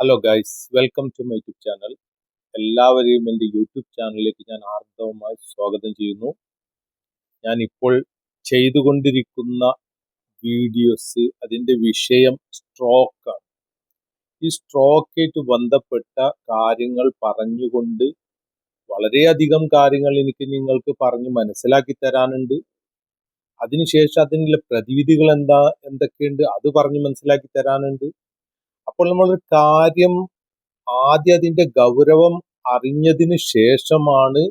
Hello guys welcome to my YouTube channel എല്ലാവരെയും എന്റെ YouTube ചാനലിലേക്ക് ഞാൻ ആർദ്രവമായി സ്വാഗതം ചെയ്യുന്നു. ഞാൻ ഇപ്പോൾ ചെയ്തുകൊണ്ടിരിക്കുന്ന വീഡിയോസ് അതിന്റെ വിഷയം സ്ട്രോക്കാണ് ഈ സ്ട്രോക്കായിട്ട് ബന്ധപ്പെട്ട കാര്യങ്ങൾ പറഞ്ഞുകൊണ്ട് വളരെയധികം കാര്യങ്ങൾ എനിക്ക് നിങ്ങൾക്ക് പറഞ്ഞ് മനസ്സിലാക്കി തരാനുണ്ട്. അതിനുശേഷം അതിനുള്ള പ്രതിവിധികൾ എന്താ എന്തൊക്കെയുണ്ട് അത് പറഞ്ഞ് മനസ്സിലാക്കി തരാനുണ്ട്. അപ്പോൾ നമ്മളൊരു കാര്യം ആദ്യം അതിന്റെ ഗൗരവം അറിഞ്ഞതിന് ശേഷമാണ്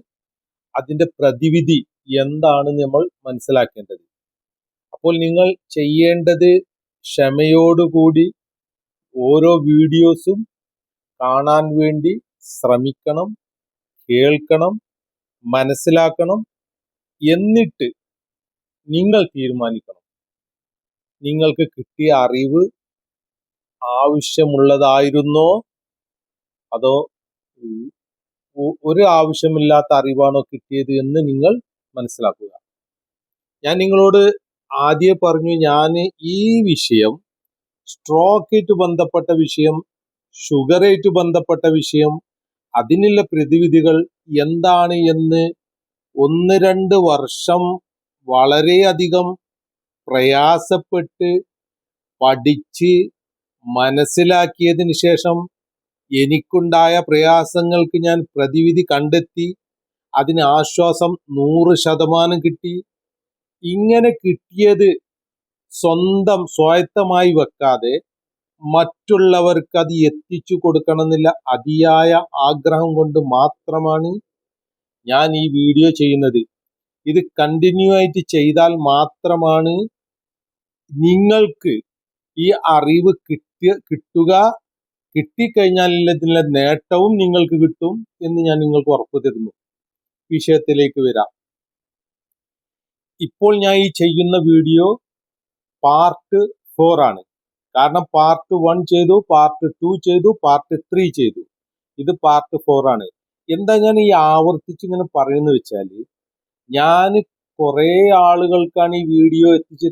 അതിന്റെ പ്രതിവിധി എന്താണെന്ന് നമ്മൾ മനസ്സിലാക്കേണ്ടത്. അപ്പോൾ നിങ്ങൾ ചെയ്യേണ്ടത് ക്ഷമയോടുകൂടി ഓരോ വീഡിയോസും കാണാൻ വേണ്ടി ശ്രമിക്കണം കേൾക്കണം മനസ്സിലാക്കണം എന്നിട്ട് നിങ്ങൾ തീരുമാനിക്കണം. നിങ്ങൾക്ക് കിട്ടിയ അറിവ് ആവശ്യമുള്ളതായിരുന്നോ? അതോ ഒരു ആവശ്യമില്ലാത്ത അറിവാണോ കിട്ടിയത് എന്ന് നിങ്ങൾ മനസ്സിലാക്കുക. ഞാൻ നിങ്ങളോട് ആദ്യം പറഞ്ഞു ഞാൻ ഈ വിഷയം സ്ട്രോക്കായിട്ട് ബന്ധപ്പെട്ട വിഷയം ഷുഗറായിട്ട് ബന്ധപ്പെട്ട വിഷയം അതിനുള്ള പ്രതിവിധികൾ എന്താണ് എന്ന് ഒന്ന് രണ്ട് വർഷം വളരെയധികം പ്രയാസപ്പെട്ട് പഠിച്ച് മനസ്സിലാക്കിയതിന് ശേഷം എനിക്കുണ്ടായ പ്രയാസങ്ങൾക്ക് ഞാൻ പ്രതിവിധി കണ്ടെത്തി. അതിന് ആശ്വാസം നൂറ് ശതമാനം കിട്ടി. ഇങ്ങനെ കിട്ടിയത് സ്വന്തം സ്വായത്തമായി വെക്കാതെ മറ്റുള്ളവർക്ക് അത് എത്തിച്ചു കൊടുക്കണമെന്നില്ല അതിയായ ആഗ്രഹം കൊണ്ട് മാത്രമാണ് ഞാൻ ഈ വീഡിയോ ചെയ്യുന്നത്. ഇത് കണ്ടിന്യൂ ആയിട്ട് ചെയ്താൽ മാത്രമാണ് നിങ്ങൾക്ക് ഈ അറിവ് കിട്ടിയ കിട്ടുക കിട്ടിക്കഴിഞ്ഞാൽ ഇതിനുള്ള നേട്ടവും നിങ്ങൾക്ക് കിട്ടും എന്ന് ഞാൻ നിങ്ങൾക്ക് ഉറപ്പ് തരുന്നു. വിഷയത്തിലേക്ക് വരാം. ഇപ്പോൾ ഞാൻ ഈ ചെയ്യുന്ന വീഡിയോ പാർട്ട് ഫോർ ആണ്. കാരണം പാർട്ട് വൺ ചെയ്തു പാർട്ട് ടു ചെയ്തു പാർട്ട് ത്രീ ചെയ്തു. ഇത് പാർട്ട് ഫോർ ആണ്. എന്താ ഞാൻ ഈ ആവർത്തിച്ച് ഇങ്ങനെ പറയുന്നത് വെച്ചാൽ ഞാൻ കുറേ ആളുകൾക്കാണ് ഈ വീഡിയോ എത്തിച്ച്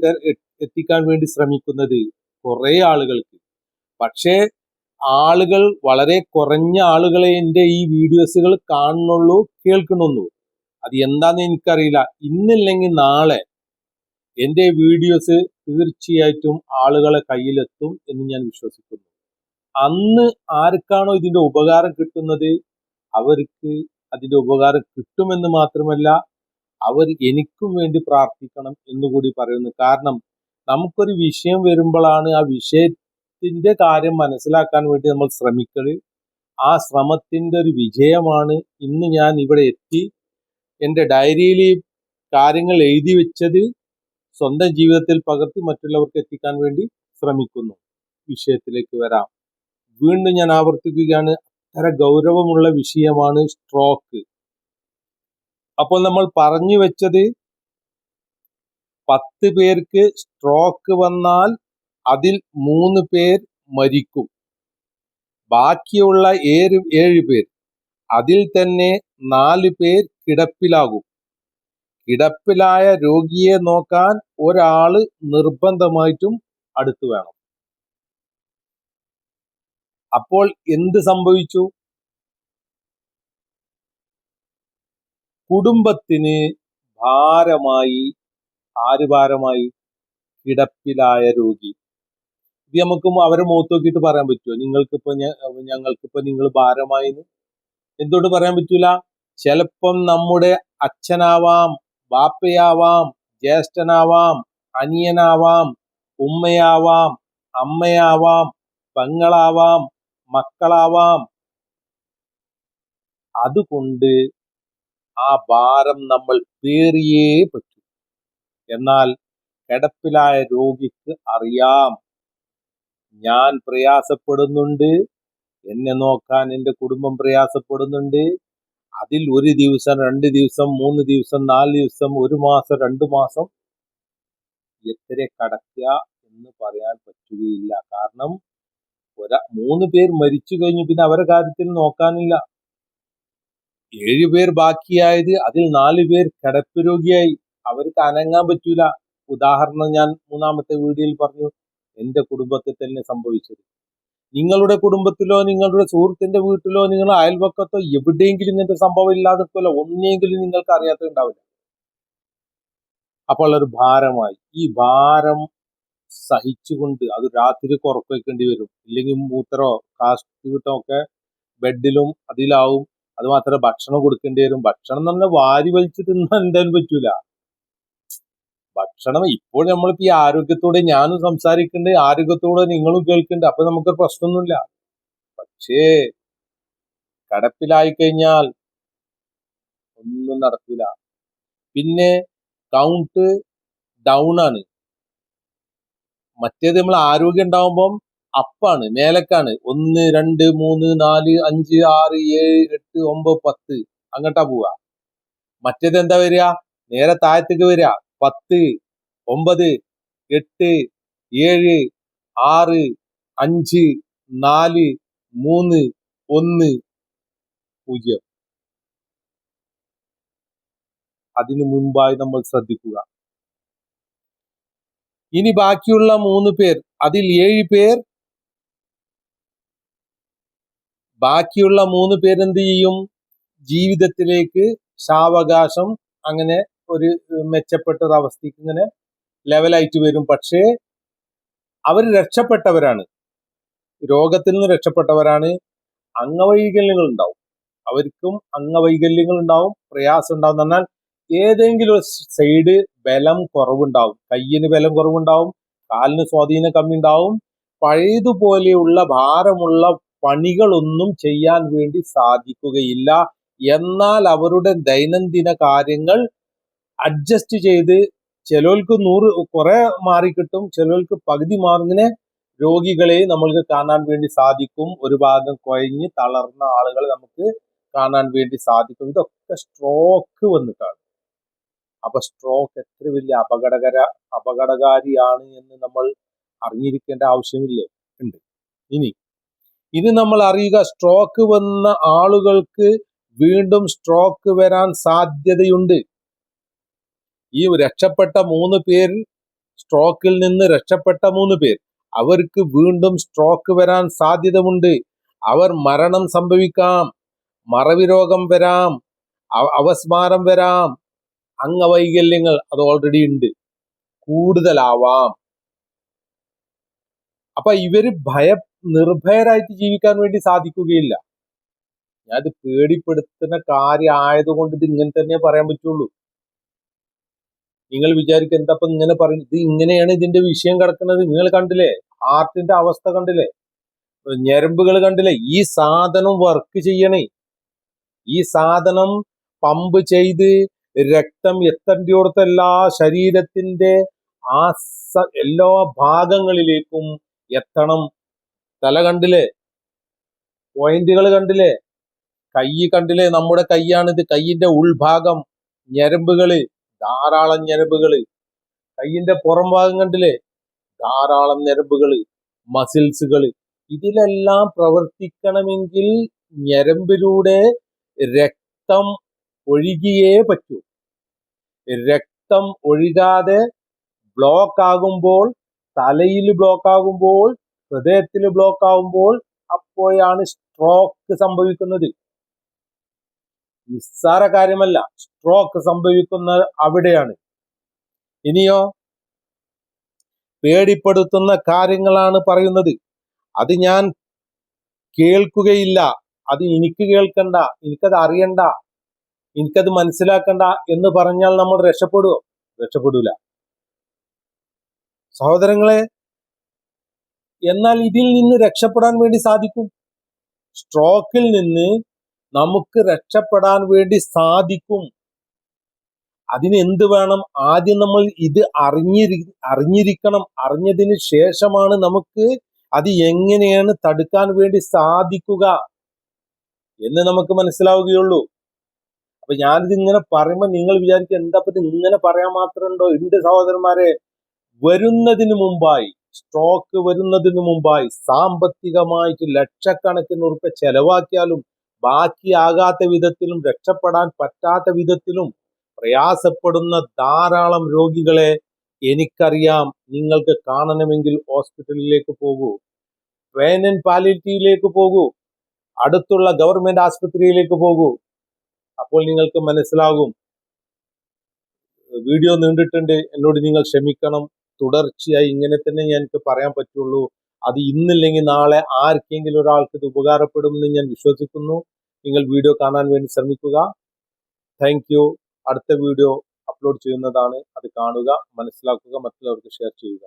എത്തിക്കാൻ വേണ്ടി ശ്രമിക്കുന്നത്. കുറേ ആളുകൾക്ക്. പക്ഷേ ആളുകൾ വളരെ കുറഞ്ഞ ആളുകളെ എന്റെ ഈ വീഡിയോസുകൾ കാണുന്നുള്ളൂ കേൾക്കണമെന്നുള്ളൂ അത് എന്താന്ന് എനിക്കറിയില്ല. ഇന്നില്ലെങ്കിൽ നാളെ എന്റെ വീഡിയോസ് തീർച്ചയായിട്ടും ആളുകളെ കയ്യിലെത്തും എന്ന് ഞാൻ വിശ്വസിക്കുന്നു. അന്ന് ആർക്കാണോ ഇതിന്റെ ഉപകാരം കിട്ടുന്നത്? അവർക്ക് അതിന്റെ ഉപകാരം കിട്ടുമെന്ന് മാത്രമല്ല അവർ എനിക്കും വേണ്ടി പ്രാർത്ഥിക്കണം എന്നുകൂടി പറയുന്നു. കാരണം നമുക്കൊരു വിഷയം വരുമ്പോഴാണ് ആ വിഷയത്തിന്റെ കാര്യം മനസ്സിലാക്കാൻ വേണ്ടി നമ്മൾ ശ്രമിക്കൽ ആ ശ്രമത്തിന്റെ ഒരു വിജയമാണ് ഇന്ന് ഞാൻ ഇവിടെ എത്തി. എന്റെ ഡയറിയിൽ കാര്യങ്ങൾ എഴുതി വെച്ചത് സ്വന്തം ജീവിതത്തിൽ പകർത്തി മറ്റുള്ളവർക്ക് എത്തിക്കാൻ വേണ്ടി ശ്രമിക്കുന്നു. വിഷയത്തിലേക്ക് വരാം. വീണ്ടും ഞാൻ ആവർത്തിക്കുകയാണ്. അത്ര ഗൗരവമുള്ള വിഷയമാണ് സ്ട്രോക്ക്. അപ്പോൾ നമ്മൾ പറഞ്ഞു വെച്ചത് പത്ത് പേർക്ക് സ്ട്രോക്ക് വന്നാൽ അതിൽ മൂന്ന് പേർ മരിക്കും. ബാക്കിയുള്ള ഏഴ് ഏഴ് പേർ. അതിൽ തന്നെ നാല് പേർ കിടപ്പിലാകും. കിടപ്പിലായ രോഗിയെ നോക്കാൻ ഒരാൾ നിർബന്ധമായിട്ടും അടുത്ത് വേണം. അപ്പോൾ എന്ത് സംഭവിച്ചു? കുടുംബത്തിന് ഭാരമായി ആര് ഭാരമായി കിടപ്പിലായ രോഗി. ഇത് നമുക്ക് അവരെ മുഖത്ത് നോക്കിയിട്ട് പറയാൻ പറ്റുമോ നിങ്ങൾക്കിപ്പോ ഞങ്ങൾക്കിപ്പോ നിങ്ങൾ ഭാരമായി എന്തുകൊണ്ട് പറയാൻ പറ്റൂല? ചിലപ്പം നമ്മുടെ അച്ഛനാവാം ബാപ്പയാവാം ജ്യേഷ്ഠനാവാം അനിയനാവാം ഉമ്മയാവാം അമ്മയാവാം പെങ്ങളാവാം മക്കളാവാം. അതുകൊണ്ട് ആ ഭാരം നമ്മൾ പേറിയേ പറ്റൂ. എന്നാൽ കിടപ്പിലായ രോഗിക്ക് അറിയാം. ഞാൻ പ്രയാസപ്പെടുന്നുണ്ട്. എന്നെ നോക്കാൻ എന്റെ കുടുംബം പ്രയാസപ്പെടുന്നുണ്ട്. അതിൽ ഒരു ദിവസം രണ്ട് ദിവസം മൂന്ന് ദിവസം നാല് ദിവസം ഒരു മാസം രണ്ട് മാസം എത്ര കടക്കുക എന്ന് പറയാൻ പറ്റുകയില്ല. കാരണം ഒരാ മൂന്ന് പേർ മരിച്ചു കഴിഞ്ഞു പിന്നെ അവരെ കാര്യത്തിൽ നോക്കാനില്ല. ഏഴുപേർ ബാക്കിയായത് അതിൽ നാല് പേർ കിടപ്പ് രോഗിയായി. അവർക്ക് അനങ്ങാൻ പറ്റൂല. ഉദാഹരണം ഞാൻ മൂന്നാമത്തെ വീഡിയോയിൽ പറഞ്ഞു. എന്റെ കുടുംബത്തിൽ തന്നെ സംഭവിച്ചത്. നിങ്ങളുടെ കുടുംബത്തിലോ നിങ്ങളുടെ സുഹൃത്തിന്റെ വീട്ടിലോ നിങ്ങൾ അയൽവക്കത്തോ എവിടെയെങ്കിലും ഇങ്ങനത്തെ സംഭവം ഇല്ലാതെ പോലെ ഒന്നെങ്കിലും നിങ്ങൾക്ക് അറിയാത്തുണ്ടാവില്ല അപ്പോൾ ഒരു ഭാരമായി. ഈ ഭാരം സഹിച്ചുകൊണ്ട് അത് രാത്രി കുറക്കേണ്ടി വരും. ഇല്ലെങ്കിൽ മൂത്രോ കാഷ്ടോ ഒക്കെ ബെഡിലും അതിലാവും. അത് മാത്രമേ ഭക്ഷണം കൊടുക്കേണ്ടി വരും. ഭക്ഷണം എന്ന് വാരി വലിച്ച് തിന്നാൻ എന്തായാലും പറ്റൂല. ഭക്ഷണം ഇപ്പോൾ നമ്മളിപ്പോ ഈ ആരോഗ്യത്തോടെ ഞാനും സംസാരിക്കുന്നുണ്ട് ആരോഗ്യത്തോടെ നിങ്ങളും കേൾക്കുന്നുണ്ട് അപ്പൊ നമുക്ക് പ്രശ്നമൊന്നുമില്ല. പക്ഷേ കടപ്പിലായി കഴിഞ്ഞാൽ ഒന്നും നടക്കൂല. പിന്നെ കൗണ്ട് ഡൗൺ ആണ്. മറ്റേത് നമ്മൾ ആരോഗ്യം ഉണ്ടാവുമ്പം അപ്പാണ് മേലക്കാണ്. ഒന്ന് രണ്ട് മൂന്ന് നാല് അഞ്ച് ആറ് ഏഴ് എട്ട് ഒമ്പത് പത്ത്. അങ്ങോട്ടാ പോവുക. മറ്റേത് എന്താ വരിക? നേരെ താഴത്തേക്ക് വരിക. പത്ത് ഒമ്പത് എട്ട് ഏഴ് ആറ് അഞ്ച് നാല് മൂന്ന് ഒന്ന് പൂജ്യം. അതിനു മുമ്പായി നമ്മൾ ശ്രദ്ധിക്കുക. ഇനി ബാക്കിയുള്ള മൂന്ന് പേർ അതിൽ ഏഴ് പേർ ബാക്കിയുള്ള മൂന്ന് പേരെന്ത് ചെയ്യും? ജീവിതത്തിലേക്ക് സാവകാശം അങ്ങനെ ഒരു മെച്ചപ്പെട്ട ഒരു അവസ്ഥയ്ക്ക് ഇങ്ങനെ ലെവലായിട്ട് വരും. പക്ഷേ അവർ രക്ഷപ്പെട്ടവരാണ്. രോഗത്തിൽ നിന്ന് രക്ഷപ്പെട്ടവരാണ്. അംഗവൈകല്യങ്ങൾ ഉണ്ടാവും അവർക്കും അംഗവൈകല്യങ്ങൾ ഉണ്ടാവും പ്രയാസം ഉണ്ടാവും എന്നാൽ ഏതെങ്കിലും ഒരു സൈഡ് ബലം കുറവുണ്ടാവും. കയ്യിന് ബലം കുറവുണ്ടാവും കാലിന് സ്വാധീനം കമ്മി ഉണ്ടാവും പഴയതുപോലെയുള്ള ഭാരമുള്ള പണികളൊന്നും ചെയ്യാൻ വേണ്ടി സാധിക്കുകയില്ല. എന്നാൽ അവരുടെ ദൈനംദിന കാര്യങ്ങൾ അഡ്ജസ്റ്റ് ചെയ്ത് ചിലർക്ക് നൂറ് കുറെ മാറിക്കിട്ടും ചിലർക്ക് പകുതി മാറുന്നതിനെ രോഗികളെ നമ്മൾക്ക് കാണാൻ വേണ്ടി സാധിക്കും. ഒരു ഭാഗം കുഴഞ്ഞ് തളർന്ന ആളുകളെ നമുക്ക് കാണാൻ വേണ്ടി സാധിക്കും. ഇതൊക്കെ സ്ട്രോക്ക് വന്നിട്ടാണ്. അപ്പൊ സ്ട്രോക്ക് എത്ര വലിയ അപകടകര അപകടകാരിയാണ് എന്ന് നമ്മൾ അറിഞ്ഞിരിക്കേണ്ട ആവശ്യമില്ലേ? ഉണ്ട്. ഇനി ഇനി നമ്മൾ അറിയുക സ്ട്രോക്ക് വന്ന ആളുകൾക്ക് വീണ്ടും സ്ട്രോക്ക് വരാൻ സാധ്യതയുണ്ട്. ഈ രക്ഷപ്പെട്ട മൂന്ന് പേർ സ്ട്രോക്കിൽ നിന്ന് രക്ഷപ്പെട്ട മൂന്ന് പേർ. അവർക്ക് വീണ്ടും സ്ട്രോക്ക് വരാൻ സാധ്യതയുണ്ട്. അവർ മരണം സംഭവിക്കാം. മറവി രോഗം വരാം. അവസ്മാരം വരാം. അംഗവൈകല്യങ്ങൾ അത് ഓൾറെഡി ഉണ്ട്. കൂടുതലാവാം. അപ്പൊ ഇവർ ഭയ നിർഭയരായിട്ട് ജീവിക്കാൻ വേണ്ടി സാധിക്കുകയില്ല. ഞാൻ ഇത് പേടിപ്പെടുത്തുന്ന കാര്യമായതുകൊണ്ട് ഇത് ഇങ്ങനെ തന്നെ പറയാൻ പറ്റുള്ളൂ. നിങ്ങൾ വിചാരിക്കും എന്താ ഇങ്ങനെ പറയും ഇത് ഇങ്ങനെയാണ് ഇതിന്റെ വിഷയം കിടക്കുന്നത്. നിങ്ങൾ കണ്ടില്ലേ? ആർട്ടിന്റെ അവസ്ഥ കണ്ടില്ലേ? ഞരമ്പുകൾ കണ്ടില്ലേ? ഈ സാധനം വർക്ക് ചെയ്യണേ. ഈ സാധനം പമ്പ് ചെയ്ത് രക്തം എത്തേണ്ടിയോടത്ത് എല്ലാ ശരീരത്തിന്റെ ആ എല്ലാ ഭാഗങ്ങളിലേക്കും എത്തണം. തല കണ്ടില്ലേ? പോയിന്റുകൾ കണ്ടില്ലേ? കൈ കണ്ടില്ലേ? നമ്മുടെ കൈയാണിത്. കൈയിന്റെ ഉൾഭാഗം ഞരമ്പുകൾ ധാരാളം ഞരമ്പുകൾ. കയ്യിന്റെ പുറം ഭാഗം കണ്ടില്ലേ? ധാരാളം ഞരമ്പുകൾ മസിൽസുകൾ ഇതിലെല്ലാം പ്രവർത്തിക്കണമെങ്കിൽ ഞരമ്പിലൂടെ രക്തം ഒഴുകിയേ പറ്റൂ. രക്തം ഒഴുകാതെ ബ്ലോക്ക് ആകുമ്പോൾ തലയിൽ ബ്ലോക്ക് ആകുമ്പോൾ ഹൃദയത്തിൽ ബ്ലോക്ക് ആകുമ്പോൾ അപ്പോഴാണ് സ്ട്രോക്ക് സംഭവിക്കുന്നത്. നിസ്സാര കാര്യമല്ല. സ്ട്രോക്ക് സംഭവിക്കുന്ന അവിടെയാണ്. ഇനിയോ? പേടിപ്പെടുത്തുന്ന കാര്യങ്ങളാണ് പറയുന്നത്. അത് ഞാൻ കേൾക്കുകയില്ല. അത് എനിക്ക് കേൾക്കണ്ട. എനിക്കത് അറിയണ്ട. എനിക്കത് മനസ്സിലാക്കണ്ട എന്ന് പറഞ്ഞാൽ നമ്മൾ രക്ഷപ്പെടുവോ? രക്ഷപ്പെടൂല. സഹോദരങ്ങളെ എന്നാൽ ഇതിൽ നിന്ന് രക്ഷപ്പെടാൻ വേണ്ടി സാധിക്കും. സ്ട്രോക്കിൽ നിന്ന് നമുക്ക് രക്ഷപ്പെടാൻ വേണ്ടി സാധിക്കും. അതിന് എന്ത് വേണം? ആദ്യം നമ്മൾ ഇത് അറിഞ്ഞിരി അറിഞ്ഞിരിക്കണം. അറിഞ്ഞതിന് ശേഷമാണ് നമുക്ക് അത് എങ്ങനെയാണ് തടുക്കാൻ വേണ്ടി സാധിക്കുക എന്ന് നമുക്ക് മനസ്സിലാവുകയുള്ളൂ. അപ്പൊ ഞാനിത് ഇങ്ങനെ പറയുമ്പോൾ നിങ്ങൾ വിചാരിക്കും എന്താ ഇങ്ങനെ പറയാൻ മാത്രമുണ്ടോ? ഉണ്ട് സഹോദരന്മാരെ വരുന്നതിന് മുമ്പായി സ്ട്രോക്ക് വരുന്നതിന് മുമ്പായി സാമ്പത്തികമായിട്ട് ലക്ഷക്കണക്കിന് ഉറുപ്പ ചെലവാക്കിയാലും ബാക്കിയാകാത്ത വിധത്തിലും രക്ഷപ്പെടാൻ പറ്റാത്ത വിധത്തിലും പ്രയാസപ്പെടുന്ന ധാരാളം രോഗികളെ എനിക്കറിയാം. നിങ്ങൾക്ക് കാണണമെങ്കിൽ ഹോസ്പിറ്റലിലേക്ക് പോകൂ. വേനൻ പാലിറ്റീവിലേക്ക് പോകൂ. അടുത്തുള്ള ഗവൺമെന്റ് ആശുപത്രിയിലേക്ക് പോകൂ. അപ്പോൾ നിങ്ങൾക്ക് മനസ്സിലാകും. വീഡിയോ നീണ്ടിട്ടുണ്ട്. എന്നോട് നിങ്ങൾ ക്ഷമിക്കണം. തുടർച്ചയായി ഇങ്ങനെ തന്നെ എനിക്ക് പറയാൻ പറ്റുള്ളൂ. അത് ഇന്നില്ലെങ്കിൽ നാളെ ആർക്കെങ്കിലും ഒരാൾക്ക് ഇത് ഉപകാരപ്പെടുമെന്ന് ഞാൻ വിശ്വസിക്കുന്നു. നിങ്ങൾ വീഡിയോ കാണാൻ വേണ്ടി ശ്രമിക്കുക. താങ്ക് യു അടുത്ത വീഡിയോ അപ്ലോഡ് ചെയ്യുന്നതാണ്. അത് കാണുക മനസ്സിലാക്കുക മറ്റുള്ളവർക്ക് ഷെയർ ചെയ്യുക.